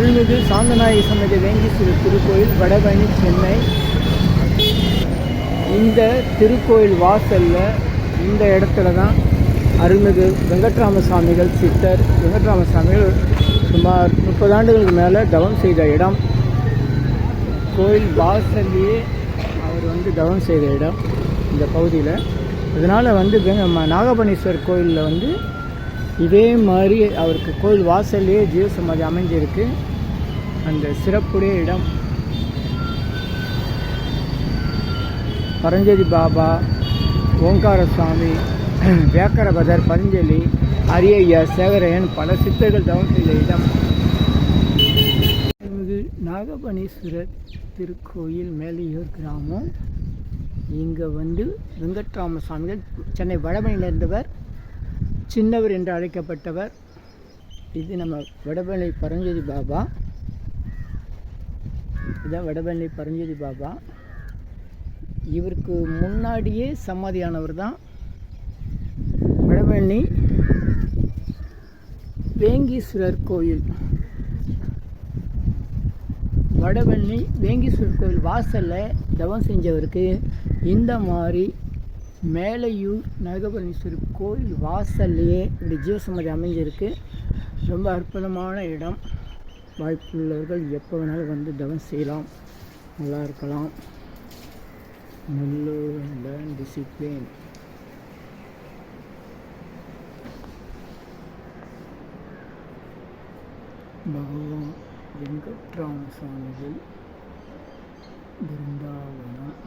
அருள்மிகு சாந்தநாயகி சமேத வேங்கீஸ்வரர் திருக்கோயில் வடபழனி சென்னை. இந்த திருக்கோயில் வாசலில் இந்த இடத்துல தான் அருள்மிகு வெங்கட்ராம சுவாமிகள் சித்தர். வெங்கட்ராம சுவாமிகள் சுமார் முப்பது ஆண்டுகளுக்கு மேலே தவம் செய்த இடம். கோயில் வாசல்லையே அவர் வந்து தவம் செய்த இடம் இந்த பகுதியில். இதனால் வந்து வெங்க- ம- நாகபணீஸ்வரர் கோயிலில் வந்து இதே மாதிரி அவருக்கு கோயில் வாசல்லையே ஜீவசமாதி அமைஞ்சிருக்கு. அந்த சிறப்புடைய இடம். பரஞ்சோதி பாபா ஓங்கார சுவாமி வியாக்கரபதர் பதஞ்சலி அரியய்யா சேகரையன் பல சித்தர்கள் தவம் செய்த இடம். நாகபணீஸ்வரர் திருக்கோயில் மேலையூர் கிராமம். இங்கே வந்து வெங்கட்ராம சுவாமிகள் சென்னை வடபணியில் இருந்தவர் சின்னவர் என்று அழைக்கப்பட்டவர். இது நம்ம வடபழனி பரஞ்சோதி பாபா. இதுதான் வடபழனி பரஞ்சோதி பாபா. இவருக்கு முன்னாடியே சமாதியானவர் தான் வடபழனி வேங்கீஸ்வரர் கோயில். வடவள்ளி வேங்கீஸ்வரர் கோயில் வாசலில் தவம் செஞ்சவருக்கு இந்த மாதிரி மேலையூர் நாகபரணீஸ்வரர் கோயில் வாசல்லையே இப்படி ஜீவசமாதி அமைஞ்சிருக்கு. ரொம்ப அற்புதமான இடம். வாய்ப்புள்ளவர்கள் எப்போ வேணாலும் வந்து தவம் செய்யலாம். நல்லா இருக்கலாம். நல்ல டிசிப்ளின் பகவான் வெங்கட்ராம சுவாமிகள் பிருந்தாவனம்.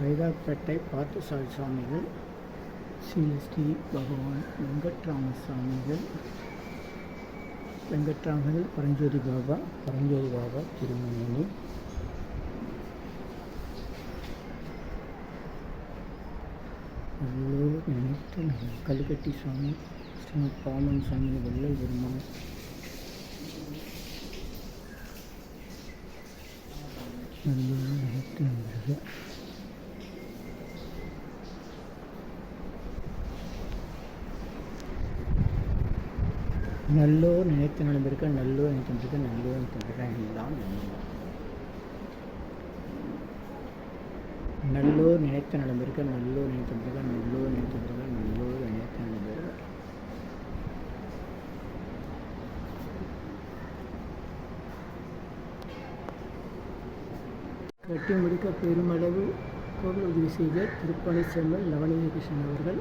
சைதாப்பேட்டை பார்த்தசாரி சுவாமிகள் ஸ்ரீ ஸ்ரீ பகவான் வெங்கட்ராம சுவாமிகள் வெங்கட்ராமர்கள் பரஞ்சோதி பாபா பரஞ்சோதி பாபா திருமணி நல்லூர் நினைத்து கல்கட்டி சுவாமி ஸ்ரீ பாமன் சுவாமி வெள்ளை பெருமாள். நல்லூர் நினைத்து நம்புகிறேன் நல்லோ நினைத்து நடந்திருக்க நல்லோ நினைத்திருக்க நல்லோ நினைத்திருக்க எல்லாம் நல்லோ நினைத்து நடந்திருக்க நல்லோ நினைத்திருக்க நல்லோ நினைத்து நல்லோ நினைத்து நடந்திருக்க. கட்டி முடிக்க பெருமளவு பொருள் உதவி செய்த திருப்பணி செம்மல் நவநீத கிருஷ்ணன் அவர்கள்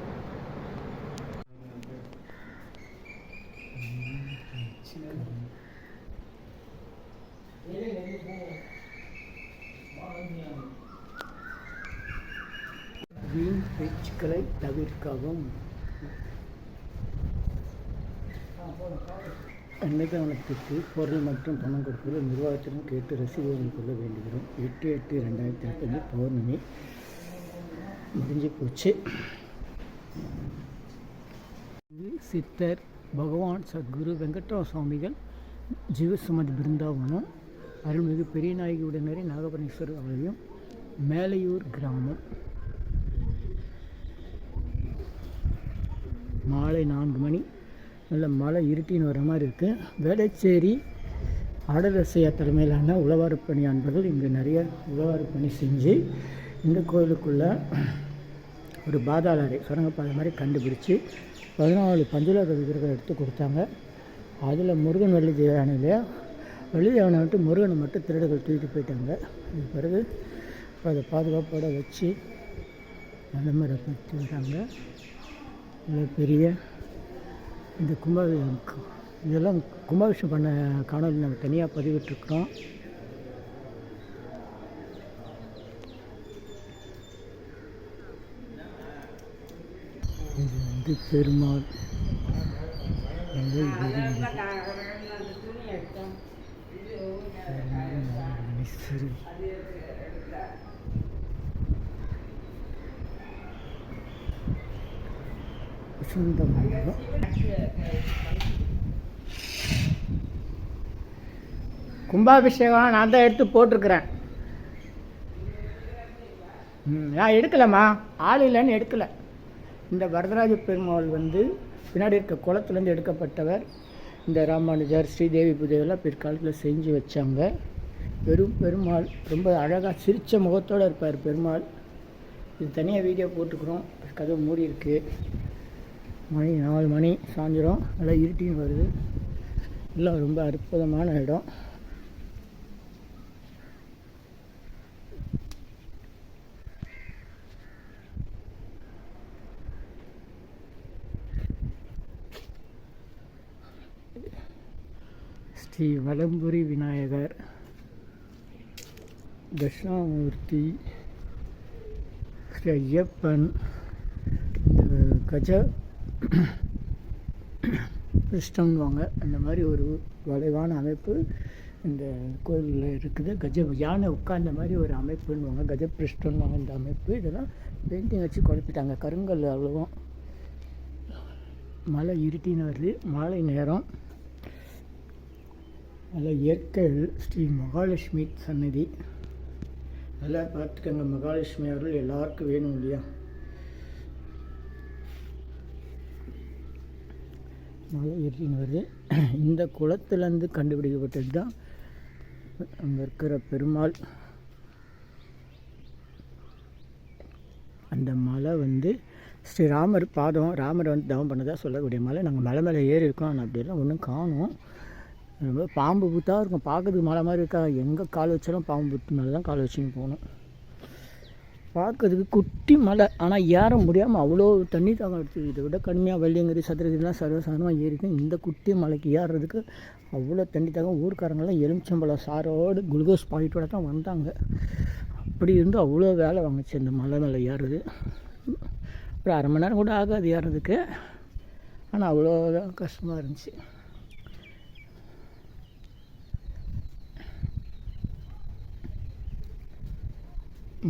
வீண் பேச்சுக்களை தவிர்க்கவும் அன்னதானத்துக்கு பொருள் மற்றும் பணம் கொடுப்பது நிர்வாகத்திடம் கேட்டு ரசீதுகள் கொள்ள வேண்டுகிறோம். எட்டு எட்டு ரெண்டாயிரத்தி இருபத்தஞ்சு பௌர்ணமி முடிஞ்சு போச்சு. இது சித்தர் பகவான் சத்குரு வெங்கட்ராம சுவாமிகள் ஜீவசுமதி பிருந்தாவனம் அருள்மிகு பெரியநாயகி உடனே நாகபரணீஸ்வரர் ஆலயம் மேலையூர் கிராமம். மாலை நான்கு மணி. நல்ல மழை இருட்டின்னு வர மாதிரி இருக்குது வேளச்சேரி ஆடரசையா தலைமையிலான உழவாறு பணி அன்பர்கள் இங்கே நிறைய உழவாறு பணி செஞ்சு இந்த கோயிலுக்குள்ளே ஒரு பாதாள அறை சுரங்கப்பாதை மாதிரி கண்டுபிடிச்சி பதினாலு பஞ்சலோக விக்கிரகம் எடுத்து கொடுத்தாங்க. அதில் முருகன் வள்ளி தேவானையில் வள்ளி தேவானை விட்டு முருகனை மட்டும் திருடர்கள் தூக்கிட்டு போயிட்டாங்க. அது பிறகு அதை பாதுகாப்போடு வச்சு நடைமுறைப்படுத்தி வராங்க. இவ்வளோ பெரிய இந்த கும்ப இதெல்லாம் கும்பாபிஷேகம் பண்ண காணொலி நம்ம தனியாக பதிவிட்டுருக்குறோம். இது வந்து பெருமாள் மிஸ்ரி. குருவி. கும்பாபிஷேகம் நான் தான் எடுத்து போட்டிருக்கிறேன். ம் நான் எடுக்கலம்மா. ஆள் இல்லைன்னு எடுக்கலை. இந்த வரதராஜ பெருமாள் வந்து பின்னாடி இருக்க குளத்துலேருந்து எடுக்கப்பட்டவர். இந்த ராமானுஜர் ஸ்ரீதேவி புதையெல்லாம் பிற்காலத்தில் செஞ்சு வச்சாங்க. பெரும் பெருமாள் ரொம்ப அழகாக சிரித்த முகத்தோடு இருப்பார் பெருமாள். இது தனியாக வீடியோ போட்டுக்கிறோம். கதவு மூடி இருக்குது மணி நாலு மணி சாயந்தரம். நல்லா இருட்டின்னு வருது. எல்லாம் ரொம்ப அற்புதமான இடம். ஸ்ரீ வலம்புரி விநாயகர் தட்சிணாமூர்த்தி ஸ்ரீ ஐயப்பன் கஜ பிருஷ்டம்வாங்க அந்த மாதிரி ஒரு வளைவான அமைப்பு இந்த கோயிலில் இருக்குது. கஜ யானை உட்கார்ந்த மாதிரி ஒரு அமைப்புன்னுவாங்க. கஜ பிருஷ்டம்வாங்க இந்த அமைப்பு. இதெல்லாம் பெயிண்டிங் வச்சு குழப்பிட்டாங்க. கருங்கல் அவ்வளோவும் மழை இருட்டின்னு வருது. மாலை நேரம். நல்ல இயற்கை ஸ்ரீ மகாலட்சுமி சன்னதி நல்லா பார்த்துக்கங்க. மகாலட்சுமி அவர்கள் எல்லாருக்கும் வேணும் இல்லையா? மலை இருட்டின்னு வருது. இந்த குளத்துலேருந்து கண்டுபிடிக்கப்பட்டது தான் அங்கே இருக்கிற பெருமாள். அந்த மலை வந்து ஸ்ரீராமர் பாதம் ராமர் வந்து தவம் பண்ணதாக சொல்லக்கூடிய மலை. நாங்கள் மலை மேலே ஏறி இருக்கோம் ஆனால் அப்படிலாம் ஒன்றும் காணும். ரொம்ப பாம்பு புத்தாக இருக்கும் பார்க்கறதுக்கு மலை மாதிரி இருக்கா? எங்கே கால் வச்சாலும் பாம்பு புத்து மேலே தான் கால் வச்சுன்னு போகணும். பார்க்கறதுக்கு குட்டி மலை. ஆனால் ஏற முடியாமல் அவ்வளோ தண்ணி தாகம் எடுத்து இதை விட கடுமையாக வெள்ளியங்கிரி சதுரகிரிலாம் சர்வசாதாரணமாக ஏறிக்கும் இந்த குட்டி மலைக்கு ஏறுறதுக்கு அவ்வளோ தண்ணி தாகம். ஊர்க்காரங்கெல்லாம் எலுமிச்சம்பழம் சாரோடு குளுக்கோஸ் பாயிட்டோட தான் வந்தாங்க. அப்படி இருந்து அவ்வளோ வேலை வாங்குச்சு இந்த மலை மேலே ஏறுறது ஒரு அரை மணி நேரம் கூட ஆகாது ஏறுறதுக்கு ஆனால் அவ்வளோ கஷ்டமாக இருந்துச்சு.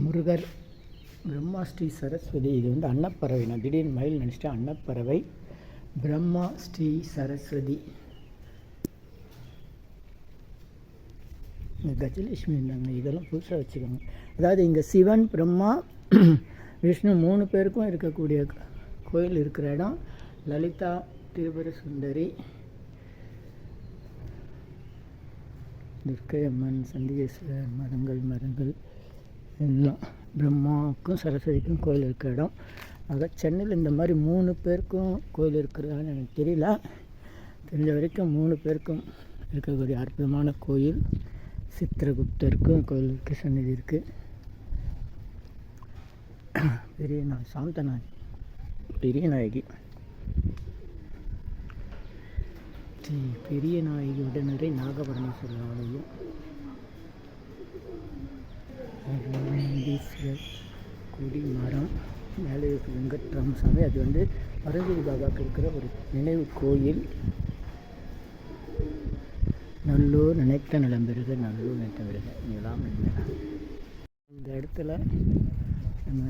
முருகர். பிரம்மா ஸ்ரீ சரஸ்வதி. இது வந்து அன்னப்பறவை. நான் திடீர்னு மயில் நினச்சிட்டேன். அன்னப்பறவை பிரம்மா ஸ்ரீ சரஸ்வதி. இந்த கஜலட்சுமி இருந்தாங்க. இதெல்லாம் புதுசாக வச்சுக்கோங்க. அதாவது இங்கே சிவன் பிரம்மா விஷ்ணு மூணு பேருக்கும் இருக்கக்கூடிய கோயில் இருக்கிற இடம். லலிதா திரிபுர சுந்தரி துர்க்கை அம்மன் சண்டிகேஸ்வரர் மரங்கள் மரங்கள். எல்லாம் பிரம்மாவுக்கும் சரஸ்வதிக்கும் கோயில் இருக்கிற இடம். ஆக சென்னையில் இந்த மாதிரி மூணு பேருக்கும் கோயில் இருக்கிறதான்னு எனக்கு தெரியல. தெரிஞ்ச வரைக்கும் மூணு பேருக்கும் இருக்கக்கூடிய அற்புதமான கோயில் சித்திரகுப்தருக்கும் கோயிலுக்கு சன்னதி இருக்குது பெரிய நான் சாந்தநாயகி பெரிய நாயகி. பெரிய நாயகியுடனே நாகபரணேஸ்வரர் ஆலயம். வெங்கடீஸ்வரர் கொடி மரம் மேலே இருக்கிற வெங்கட்ராம சாமி அது வந்து பரஞ்சோதி பாபாவுக்கு இருக்கிற ஒரு நினைவு கோயில். நல்லூர் நினைத்த நிலம் பெறுக நல்லூர் நினைத்த பெறுக இதெல்லாம் இந்த இடத்துல நம்ம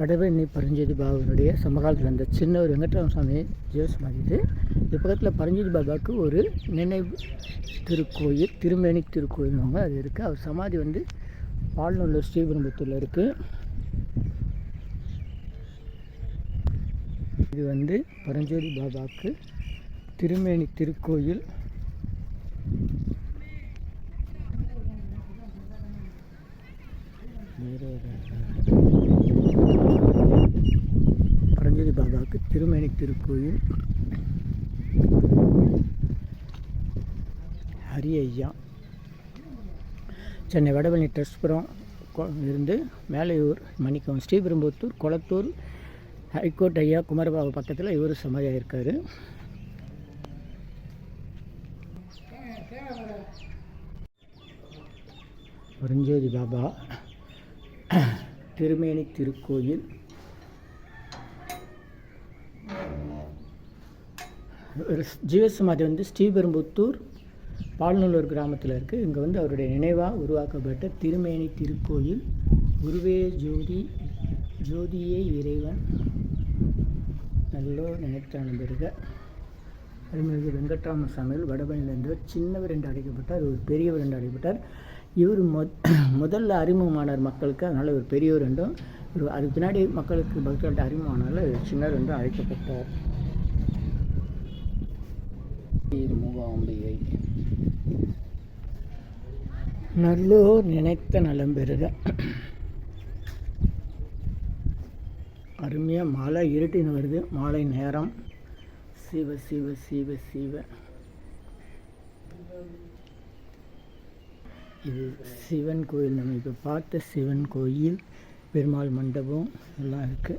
வடவெண்ணி பரஞ்சோதி பாபாவுடைய சமகாலத்தில் இருந்த சின்ன ஒரு வெங்கட்ராம சாமி ஜோஸ் இது இது பக்கத்தில் பரஞ்சோதி பாபாவுக்கு ஒரு நினைவு திருக்கோயில் திருமேனி திருக்கோயில்வாங்க அது இருக்குது அவர் சமாதி வந்து பால்நல்லூர் ஸ்ரீபெரும்புத்தூரில் இருக்குது இது வந்து பரஞ்சோதி பாபாவுக்கு திருமேனி திருக்கோயில். பரஞ்சோதி பாபாவுக்கு திருமேனி திருக்கோயில். ஹரி ஐயா. சென்னை வடபழனி ட்ரஸ்ட்புரம் கொ- இருந்து மேலையூர் மணிக்கம் ஸ்ரீபெரும்புத்தூர் கொளத்தூர் ஹைகோர்ட் ஐயா குமரபாபு பக்கத்தில் இவர் சமாதியாக இருக்கார். பரஞ்சோதி பாபா திருமேனி திருக்கோயில். ஒரு ஜீவசமாதி வந்து ஸ்ரீபெரும்புத்தூர் பால்நல்லூர் கிராமத்தில் இருக்குது இங்கே வந்து அவருடைய நினைவாக உருவாக்கப்பட்ட திருமேனி திருக்கோயில். குருவே ஜோதி ஜோதியே இறைவன். நல்லோ நினைத்தான பெருக அருள்மிகு வெங்கட்ராம சாமியில் வடபழனியிலிருந்து சின்னவர் என்று அழைக்கப்பட்டார். ஒரு பெரியவர் என்று அழைக்கப்பட்டார். இவர் மொத் முதல்ல அறிமுகமானார் மக்களுக்கு. அதனால் இவர் பெரியவர் என்றும் இவர் அதுக்கு பின்னாடி மக்களுக்கு பக்தர்கள்ட்ட அறிமுகமானால சின்னர் என்று அழைக்கப்பட்டார். மூகாம்பிகை நல்லோர் நினைத்த நலம் பெறுக. அருமையாக மாலை இருட்டின்னு வருது. மாலை நேரம். சிவ சிவ சிவ சிவ. இது சிவன் கோயில் நம்ம இப்போ பார்த்த சிவன் கோயில் பெருமாள் மண்டபம் எல்லாம் இருக்குது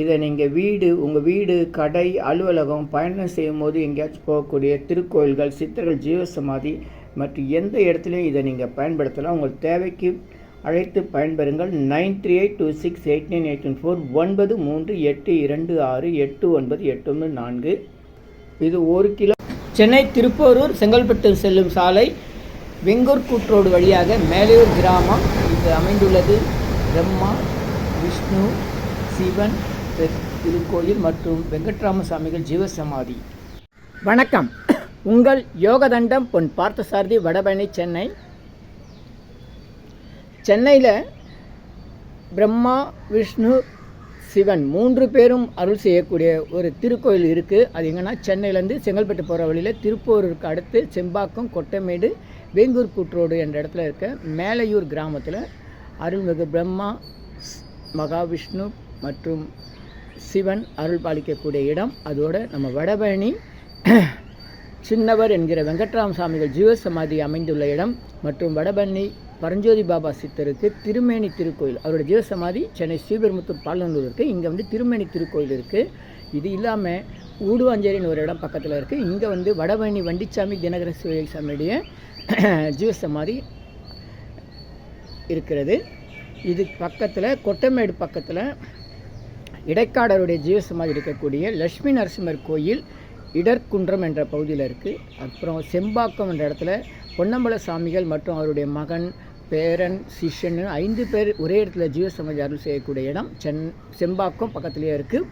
இதை நீங்கள் வீடு உங்கள் வீடு கடை அலுவலகம் பயணம் செய்யும் போது எங்கேயாச்சும் போகக்கூடிய திருக்கோயில்கள் சித்தர்கள் ஜீவசமாதி மற்றும் எந்த இடத்துலையும் இதை நீங்கள் பயன்படுத்தலாம் உங்கள் தேவைக்கு அழைத்து பயன்பெறுங்கள். Nine three eight two six eight nine eight one four ஒன்பது மூன்று எட்டு இரண்டு ஆறு எட்டு ஒன்பது எட்டு ஒன்று நான்கு. இது ஒரு கிலோ சென்னை திருப்போரூர் செங்கல்பட்டு செல்லும் சாலை வெங்கூர் கூற்றோடு வழியாக மேலையூர் கிராமம். இது அமைந்துள்ளது. பிரம்மா விஷ்ணு சிவன் திருக்கோயில் மற்றும் வெங்கட்ராம சுவாமிகள் ஜீவசமாதி. வணக்கம். உங்கள் யோகதண்டம் பொன் பார்த்தசாரதி வடபழனி சென்னை. சென்னையில் பிரம்மா விஷ்ணு சிவன் மூன்று பேரும் அருள் செய்யக்கூடிய ஒரு திருக்கோயில் இருக்குது அது எங்கன்னா சென்னையிலேருந்து செங்கல்பட்டு போகிற வழியில் திருப்பூருக்கு அடுத்து செம்பாக்கம் கொட்டமேடு வேங்கூர் கூற்றோடு என்ற இடத்துல இருக்க மேலையூர் கிராமத்தில் அருள்மிகு பிரம்மா மகாவிஷ்ணு மற்றும் சிவன் அருள் பாலிக்கக்கூடிய இடம். அதோடு நம்ம வடபழனி சின்னவர் என்கிற வெங்கட்ராம சாமிகள் ஜீவசமாதி அமைந்துள்ள இடம். மற்றும் வடபழனி பரஞ்சோதி பாபா சித்தருக்கு திருமேனி திருக்கோயில். அவருடைய ஜீவசமாதி சென்னை ஸ்ரீபெருமுத்தூர் பாலநல்லூர் இருக்குது இங்கே வந்து திருமேனி திருக்கோயில் இருக்குது இது இல்லாமல் ஊடுவாஞ்சேரின்னு ஒரு இடம் பக்கத்தில் இருக்குது இங்கே வந்து வடபழனி வண்டிச்சாமி தினகர சிவசாமியுடைய ஜீவசமாதி இருக்கிறது. இது பக்கத்தில் கொட்டமேடு பக்கத்தில் இடைக்காடருடைய ஜீவசமாதி இருக்கக்கூடிய லட்சுமி நரசிம்மர் கோயில் இடர்குன்றம் என்ற பகுதியில் இருக்குது அப்புறம் செம்பாக்கம் என்ற இடத்துல பொன்னம்பல சாமிகள் மற்றும் அவருடைய மகன் பேரன் சிஷ்யன் ஐந்து பேர் ஒரே இடத்துல ஜீவசமாதி அருள் செய்யக்கூடிய இடம். சென் செம்பாக்கம் பக்கத்துலேயே இருக்குது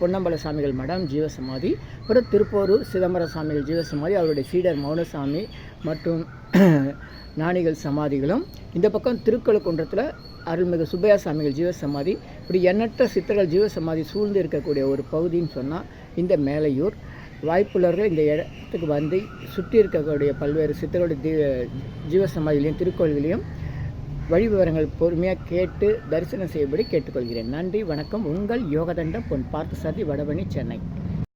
பொன்னம்பல சாமிகள் மடம் ஜீவசமாதி. அப்புறம் திருப்போரூர் சிதம்பர சாமிகள் ஜீவசமாதி. அவருடைய சீடர் மௌனசாமி மற்றும் ஞானிகள் சமாதிகளும். இந்த பக்கம் திருக்கழுக்குன்றத்தில் அருள்மிகு சுப்பையா சாமிகள் ஜீவசமாதி. இப்படி எண்ணற்ற சித்தர்கள் ஜீவசமாதி சூழ்ந்து இருக்கக்கூடிய ஒரு பகுதின்னு சொன்னால் இந்த மேலையூர். வாய்ப்புள்ளவர்கள் இந்த இடத்துக்கு வந்து சுற்றி இருக்கக்கூடிய பல்வேறு சித்தர்களுடைய ஜீவசமாதிகளையும் திருக்கோள்களையும் வழி விவரங்கள் பொறுமையாக கேட்டு தரிசனம் செய்யும்படி கேட்டுக்கொள்கிறேன். நன்றி வணக்கம். உங்கள் யோகதண்டம் பொன் பார்த்தசாரதி வடபணி சென்னை.